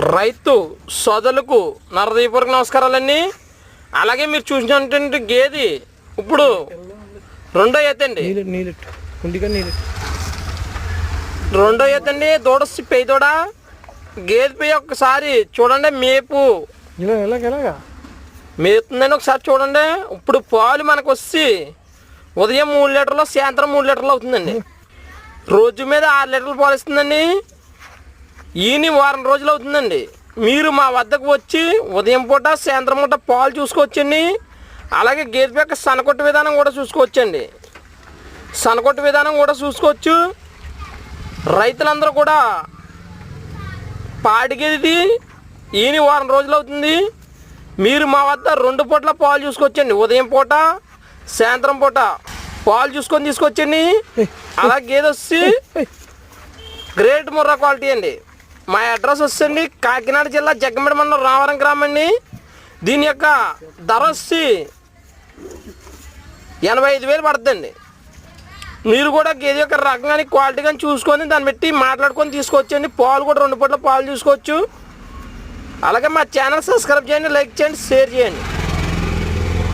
రైతు సోదరులకు నరదీపూర్వక నమస్కారాలండి. అలాగే మీరు చూసినటువంటి గేది ఇప్పుడు రెండో ఎత్తండి. రెండో ఎత్తండి. దూడ పెయ్యి దూడ. గేదె పెయ్యి ఒక్కసారి చూడండి. మేపు. మేపుతుందని ఒకసారి చూడండి. ఇప్పుడు పాలు మనకు వచ్చి ఉదయం మూడు లీటర్లు సాయంత్రం మూడు లీటర్లు అవుతుందండి. రోజు మీద ఆరు లీటర్లు పాలు ఇస్తుందండి. ఈని వారం రోజులు అవుతుందండి. మీరు మా వద్దకు వచ్చి ఉదయం పూట సాయంత్రం పూట పాలు చూసుకోవచ్చండి. అలాగే గేదె యొక్క సనకొట్టు విధానం కూడా చూసుకోవచ్చండి. సనకొట్టు విధానం కూడా చూసుకోవచ్చు. రైతులందరూ కూడా పాడిగేది ఈని వారం రోజులు అవుతుంది. మీరు మా వద్ద రెండు పూట్ల పాలు చూసుకోవచ్చండి. ఉదయం పూట సాయంత్రం పూట పాలు చూసుకొని తీసుకొచ్చండి. అలా గేదె వచ్చి గ్రేట్ ముర్రా క్వాలిటీ అండి. మా అడ్రస్ వచ్చండి కాకినాడ జిల్లా జగ్గమిడి మండలం రావరం గ్రామం అండి దీని యొక్క ధర వచ్చి ఎనభై ఐదు వేలు పడుతుందండి. మీరు కూడా గేదె యొక్క రకం కానీ క్వాలిటీ కానీ చూసుకొని దాన్ని బట్టి మాట్లాడుకొని తీసుకోవచ్చండి పాలు కూడా రెండు పూట్ల పాలు చూసుకోవచ్చు అలాగే మా ఛానల్ సబ్స్క్రైబ్ చేయండి లైక్ చేయండి షేర్ చేయండి.